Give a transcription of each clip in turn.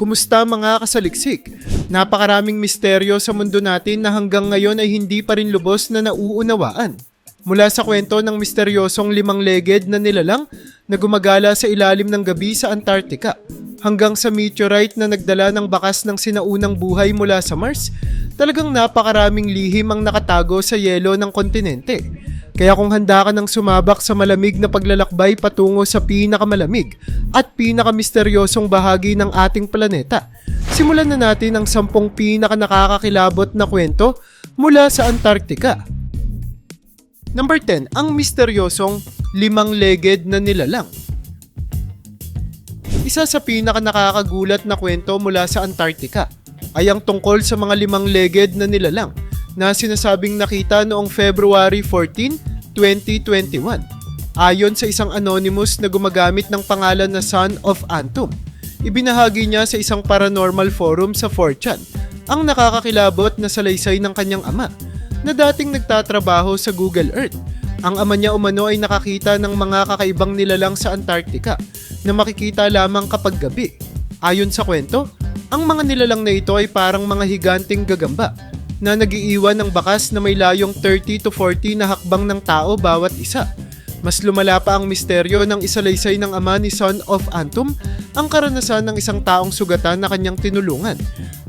Kumusta mga kasaliksik? Napakaraming misteryo sa mundo natin na hanggang ngayon ay hindi pa rin lubos na nauunawaan. Mula sa kwento ng misteryosong limang-legged na nilalang na gumagala sa ilalim ng gabi sa Antarctica, hanggang sa meteorite na nagdala ng bakas ng sinaunang buhay mula sa Mars, talagang napakaraming lihim ang nakatago sa yelo ng kontinente. Kaya kung handa ka ng sumabak sa malamig na paglalakbay patungo sa pinakamalamig at pinakamisteryosong bahagi ng ating planeta, simulan na natin ang sampung pinaka nakakakilabot na kwento mula sa Antarctica. Number 10, ang misteryosong limang-legged na nilalang. Isa sa pinaka nakakagulat na kwento mula sa Antarctica ay ang tungkol sa mga limang-legged na nilalang na sinasabing nakita noong February 14, 2021. Ayon sa isang anonymous na gumagamit ng pangalan na Son of Antum, ibinahagi niya sa isang paranormal forum sa 4chan ang nakakakilabot na salaysay ng kanyang ama na dating nagtatrabaho sa Google Earth. Ang ama niya umano ay nakakita ng mga kakaibang nilalang sa Antarctica na makikita lamang kapag gabi. Ayon sa kwento, ang mga nilalang na ito ay parang mga higanting gagamba na nagiiwan ng bakas na may layong 30 to 40 na hakbang ng tao bawat isa. Mas lumala pa ang misteryo ng isalaysay ng ama ni Son of Antum ang karanasan ng isang taong sugatan na kanyang tinulungan.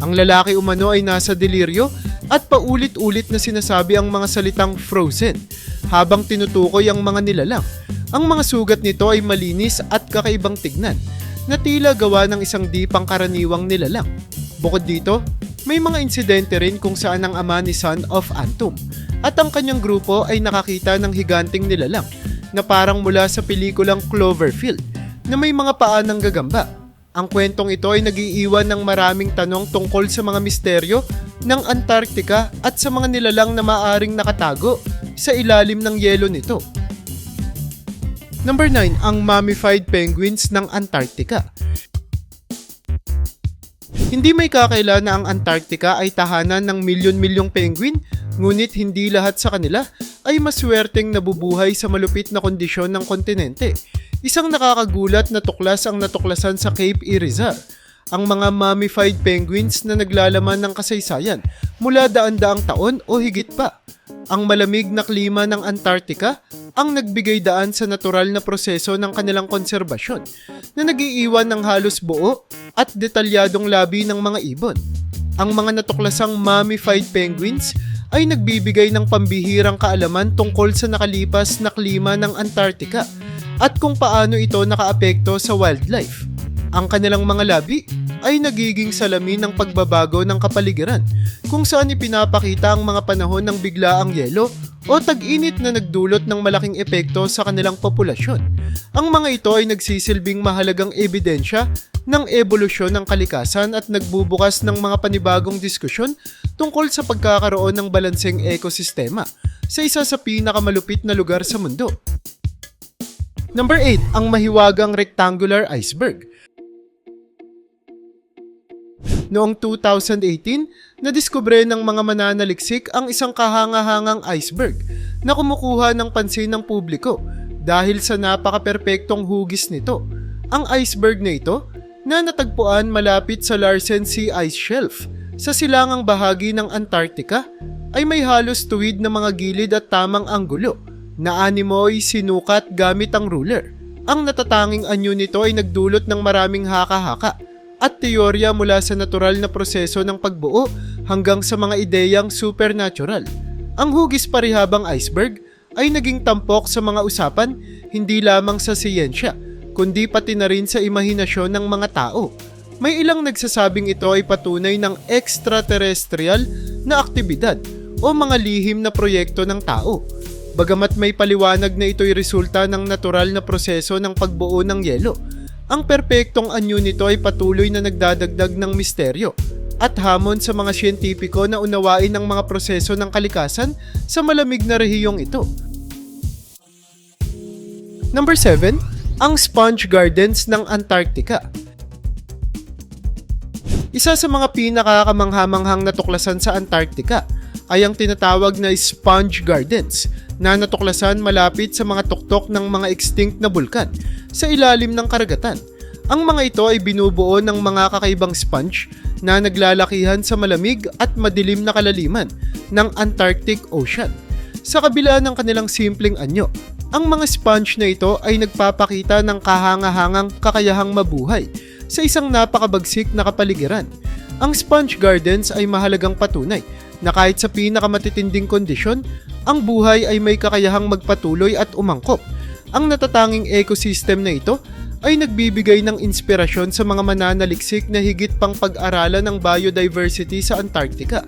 Ang lalaki umano ay nasa deliryo at paulit-ulit na sinasabi ang mga salitang frozen habang tinutukoy ang mga nilalang. Ang mga sugat nito ay malinis at kakaibang tignan na tila gawa ng isang di pangkaraniwang nilalang. Bukod dito, may mga insidente rin kung saan ang ama ni Son of Antum at ang kanyang grupo ay nakakita ng higanting nilalang na parang mula sa pelikulang Cloverfield na may mga paa ng gagamba. Ang kwentong ito ay nagiiwan ng maraming tanong tungkol sa mga misteryo ng Antarctica at sa mga nilalang na maaring nakatago sa ilalim ng yelo nito. Number 9, ang mummified penguins ng Antarctica. Hindi may kakaila na ang Antarctica ay tahanan ng milyon-milyong penguin, ngunit hindi lahat sa kanila ay maswerteng nabubuhay sa malupit na kondisyon ng kontinente. Isang nakakagulat na tuklas ang natuklasan sa Cape Irizar, ang mga mummified penguins na naglalaman ng kasaysayan mula daan-daang taon o higit pa. Ang malamig na klima ng Antarctica ang nagbigay daan sa natural na proseso ng kanilang konserbasyon na nagiiwan ng halos buo at detalyadong labi ng mga ibon. Ang mga natuklasang mummified penguins ay nagbibigay ng pambihirang kaalaman tungkol sa nakalipas na klima ng Antarctica at kung paano ito nakaapekto sa wildlife. Ang kanilang mga labi ay nagiging salamin ng pagbabago ng kapaligiran kung saan ipinapakita ang mga panahon ng biglaang yelo o tag-init na nagdulot ng malaking epekto sa kanilang populasyon. Ang mga ito ay nagsisilbing mahalagang ebidensya ng ebolusyon ng kalikasan at nagbubukas ng mga panibagong diskusyon tungkol sa pagkakaroon ng balanseng ekosistema sa isa sa pinakamalupit na lugar sa mundo. Number 8, ang mahiwagang rectangular iceberg. Noong 2018, nadiskubre ng mga mananaliksik ang isang kahanga-hangang iceberg na kumukuha ng pansin ng publiko dahil sa napaka-perpektong hugis nito. Ang iceberg na ito na natagpuan malapit sa Larsen Sea Ice Shelf sa silangang bahagi ng Antarctica ay may halos tuwid na mga gilid at tamang anggulo na animoy sinukat gamit ang ruler. Ang natatanging anyo nito ay nagdulot ng maraming haka-haka at teorya mula sa natural na proseso ng pagbuo hanggang sa mga ideyang supernatural. Ang hugis parihabang iceberg ay naging tampok sa mga usapan hindi lamang sa siyensya, kundi pati na rin sa imahinasyon ng mga tao. May ilang nagsasabing ito ay patunay ng extraterrestrial na aktibidad o mga lihim na proyekto ng tao. Bagamat may paliwanag na ito'y resulta ng natural na proseso ng pagbuo ng yelo, ang perpektong anyo nito ay patuloy na nagdadagdag ng misteryo at hamon sa mga siyentipiko na unawain ang mga proseso ng kalikasan sa malamig na rehiyong ito. Number 7, ang Sponge Gardens ng Antarctica. Isa sa mga pinakakamanghamanghang natuklasan sa Antarctica ay ang tinatawag na Sponge Gardens na natuklasan malapit sa mga tuktok ng mga extinct na bulkan sa ilalim ng karagatan. Ang mga ito ay binubuo ng mga kakaibang sponge na naglalakihan sa malamig at madilim na kalaliman ng Antarctic Ocean. Sa kabila ng kanilang simpleng anyo, ang mga sponge na ito ay nagpapakita ng kahangahangang kakayahang mabuhay sa isang napakabagsik na kapaligiran. Ang sponge gardens ay mahalagang patunay na kahit sa pinakamatitinding kondisyon, ang buhay ay may kakayahang magpatuloy at umangkop. Ang natatanging ecosystem na ito ay nagbibigay ng inspirasyon sa mga mananaliksik na higit pang pag-aralan ng biodiversity sa Antarctica.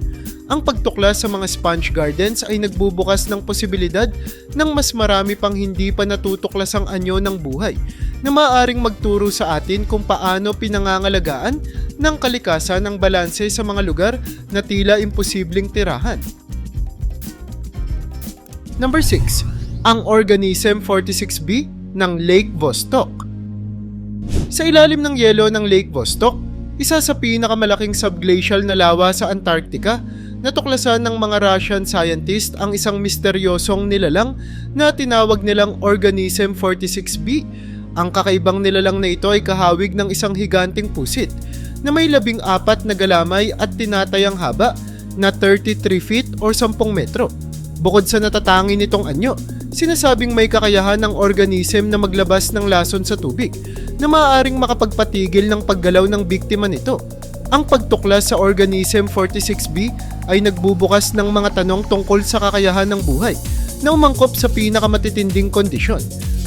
Ang pagtuklas sa mga sponge gardens ay nagbubukas ng posibilidad ng mas marami pang hindi pa natutuklas ang anyo ng buhay na maaaring magturo sa atin kung paano pinangangalagaan ng kalikasan ang balanse sa mga lugar na tila imposibleng tirahan. Number 6. Ang Organism 46b ng Lake Vostok. Sa ilalim ng yelo ng Lake Vostok, isa sa pinakamalaking subglacial na lawa sa Antarctica, natuklasan ng mga Russian scientist ang isang misteryosong nilalang na tinawag nilang Organism 46b. Ang kakaibang nilalang na ito ay kahawig ng isang higanting pusit na may labing apat na galamay at tinatayang haba na 33 feet or 10 metro. Bukod sa natatangi nitong anyo, sinasabing may kakayahan ng organism na maglabas ng lason sa tubig na maaaring makapagpatigil ng paggalaw ng biktima nito. Ang pagtuklas sa Organism 46b ay nagbubukas ng mga tanong tungkol sa kakayahan ng buhay na umangkop sa pinakamatitinding kondisyon.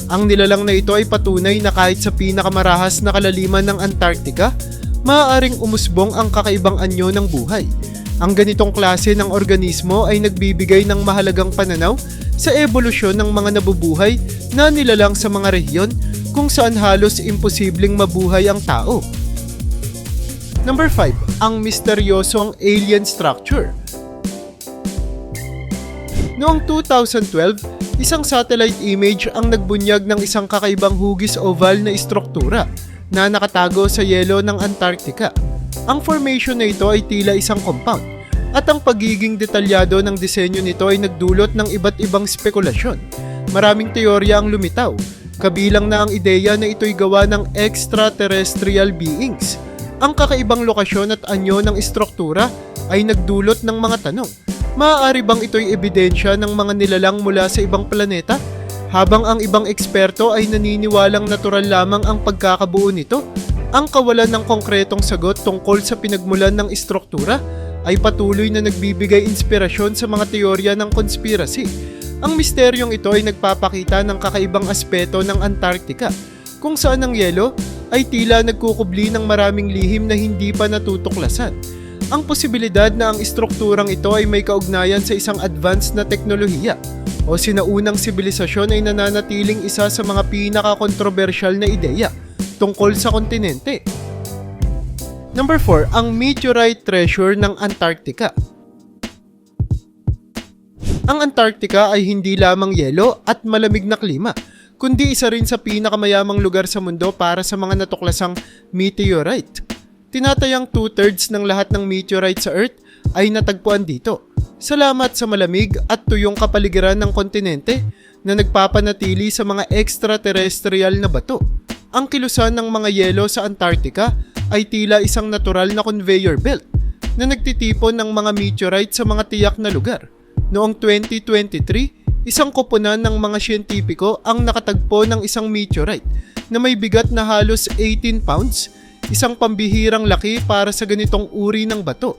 Ang nilalang na ito ay patunay na kahit sa pinakamarahas na kalaliman ng Antarctica, maaaring umusbong ang kakaibang anyo ng buhay. Ang ganitong klase ng organismo ay nagbibigay ng mahalagang pananaw sa evolusyon ng mga nabubuhay na nilalang sa mga rehiyon kung saan halos imposibleng mabuhay ang tao. Number 5. Ang misteryosong alien structure. Noong 2012, isang satellite image ang nagbunyag ng isang kakaibang hugis oval na istruktura na nakatago sa yelo ng Antarctica. Ang formation na ito ay tila isang compound at ang pagiging detalyado ng disenyo nito ay nagdulot ng iba't ibang spekulasyon. Maraming teorya ang lumitaw, kabilang na ang ideya na ito'y gawa ng extraterrestrial beings. Ang kakaibang lokasyon at anyo ng istruktura ay nagdulot ng mga tanong. Maaari bang ito'y ebidensya ng mga nilalang mula sa ibang planeta? Habang ang ibang eksperto ay naniniwalang natural lamang ang pagkakabuo nito, ang kawalan ng konkretong sagot tungkol sa pinagmulan ng istruktura ay patuloy na nagbibigay inspirasyon sa mga teorya ng konspirasi. Ang misteryong ito ay nagpapakita ng kakaibang aspeto ng Antarctica, kung saan ang yelo ay tila nagkukubli ng maraming lihim na hindi pa natutuklasan. Ang posibilidad na ang istrukturang ito ay may kaugnayan sa isang advanced na teknolohiya o sinaunang sibilisasyon ay nananatiling isa sa mga pinaka-kontrobersyal na ideya tungkol sa kontinente. Number 4, ang meteorite treasure ng Antarctica. Ang Antarctica ay hindi lamang yelo at malamig na klima, kundi isa rin sa pinakamayamang lugar sa mundo para sa mga natuklasang meteorite. Tinatayang two-thirds ng lahat ng meteorite sa Earth ay natagpuan dito. Salamat sa malamig at tuyong kapaligiran ng kontinente na nagpapanatili sa mga extraterrestrial na bato. Ang kilusan ng mga yelo sa Antarctica ay tila isang natural na conveyor belt na nagtitipon ng mga meteorite sa mga tiyak na lugar. Noong 2023, isang koponan ng mga siyentipiko ang nakatagpo ng isang meteorite na may bigat na halos 18 pounds, isang pambihirang laki para sa ganitong uri ng bato.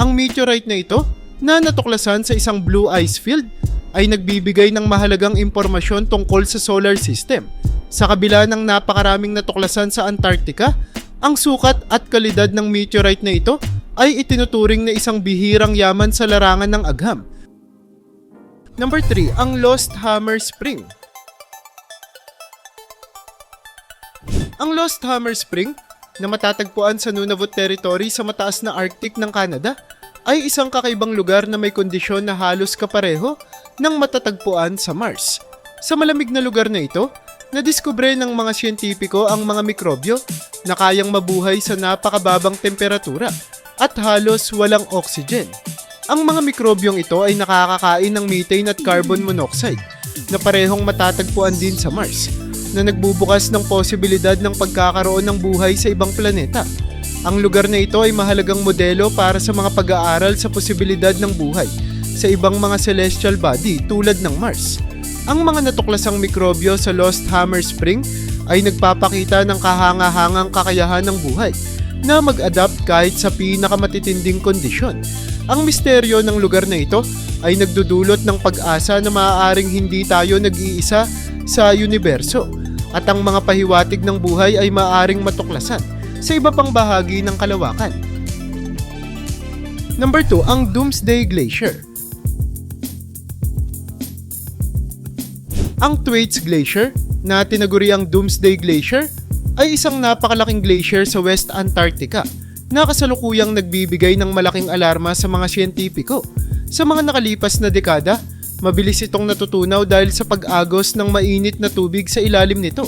Ang meteorite na ito, na natuklasan sa isang blue ice field, ay nagbibigay ng mahalagang impormasyon tungkol sa solar system. Sa kabila ng napakaraming natuklasan sa Antarctica, ang sukat at kalidad ng meteorite na ito ay itinuturing na isang bihirang yaman sa larangan ng agham. Number 3, ang Lost Hammer Spring. Ang Lost Hammer Spring, na matatagpuan sa Nunavut Territory sa mataas na Arctic ng Canada, ay isang kakaibang lugar na may kondisyon na halos kapareho ng matatagpuan sa Mars. Sa malamig na lugar na ito, nadiskubre ng mga siyentipiko ang mga mikrobyo na kayang mabuhay sa napakababang temperatura at halos walang oxygen. Ang mga mikrobyong ito ay nakakakain ng methane at carbon monoxide na parehong matatagpuan din sa Mars. na nagbubukas ng posibilidad ng pagkakaroon ng buhay sa ibang planeta. Ang lugar na ito ay mahalagang modelo para sa mga pag-aaral sa posibilidad ng buhay sa ibang mga celestial body tulad ng Mars. Ang mga natuklasang mikrobyo sa Lost Hammer Spring ay nagpapakita ng kahanga-hangang kakayahan ng buhay na mag-adapt kahit sa pinakamatitinding kondisyon. Ang misteryo ng lugar na ito ay nagdudulot ng pag-asa na maaaring hindi tayo nag-iisa sa universo at ang mga pahiwatig ng buhay ay maaaring matuklasan sa iba pang bahagi ng kalawakan. Number 2, ang Doomsday Glacier. Ang Thwaites Glacier, na tinaguriang Doomsday Glacier, ay isang napakalaking glacier sa West Antarctica na kasalukuyang nagbibigay ng malaking alarma sa mga siyentipiko. Sa mga nakalipas na dekada, mabilis itong natutunaw dahil sa pag-agos ng mainit na tubig sa ilalim nito.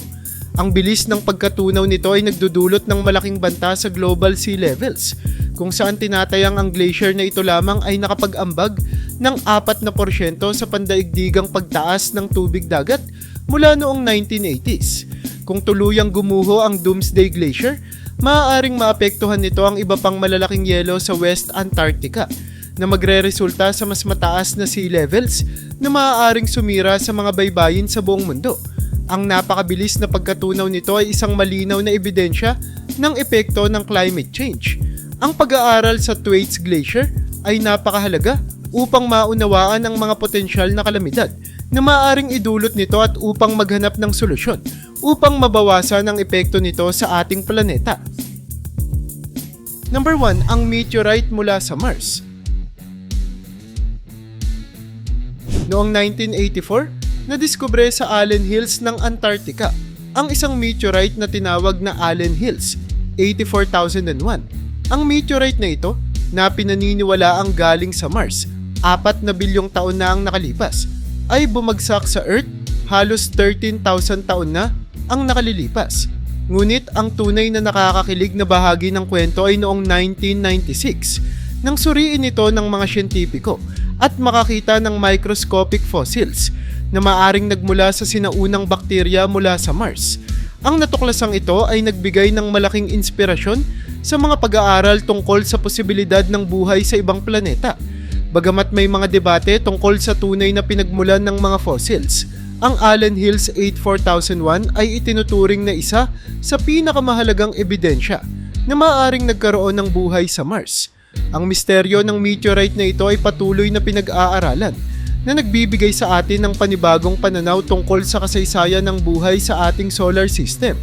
Ang bilis ng pagkatunaw nito ay nagdudulot ng malaking banta sa global sea levels, kung saan tinatayang ang glacier na ito lamang ay nakapag-ambag ng 4% sa pandaigdigang pagtaas ng tubig dagat mula noong 1980s. Kung tuluyang gumuho ang Doomsday Glacier, maaaring maapektuhan nito ang iba pang malalaking yelo sa West Antarctica na magre-resulta sa mas mataas na sea levels na maaaring sumira sa mga baybayin sa buong mundo. Ang napakabilis na pagkatunaw nito ay isang malinaw na ebidensya ng epekto ng climate change. Ang pag-aaral sa Thwaites Glacier ay napakahalaga upang maunawaan ang mga potensyal na kalamidad na maaaring idulot nito at upang maghanap ng solusyon upang mabawasan ang epekto nito sa ating planeta. Number 1, ang meteorite mula sa Mars. Noong 1984, nadiskubre sa Allen Hills ng Antarctica ang isang meteorite na tinawag na Allen Hills 84001. Ang meteorite na ito na pinaniniwala ang galing sa Mars, apat na bilyong taon na ang nakalipas, ay bumagsak sa Earth halos 13,000 taon na ang nakalilipas. Ngunit ang tunay na nakakakilig na bahagi ng kwento ay noong 1996 nang suriin ito ng mga siyentipiko at makakita ng microscopic fossils na maaring nagmula sa sinaunang bakterya mula sa Mars. Ang natuklasang ito ay nagbigay ng malaking inspirasyon sa mga pag-aaral tungkol sa posibilidad ng buhay sa ibang planeta. Bagamat may mga debate tungkol sa tunay na pinagmulan ng mga fossils, ang Allen Hills 84001 ay itinuturing na isa sa pinakamahalagang ebidensya na maaaring nagkaroon ng buhay sa Mars. Ang misteryo ng meteorite na ito ay patuloy na pinag-aaralan na nagbibigay sa atin ng panibagong pananaw tungkol sa kasaysayan ng buhay sa ating solar system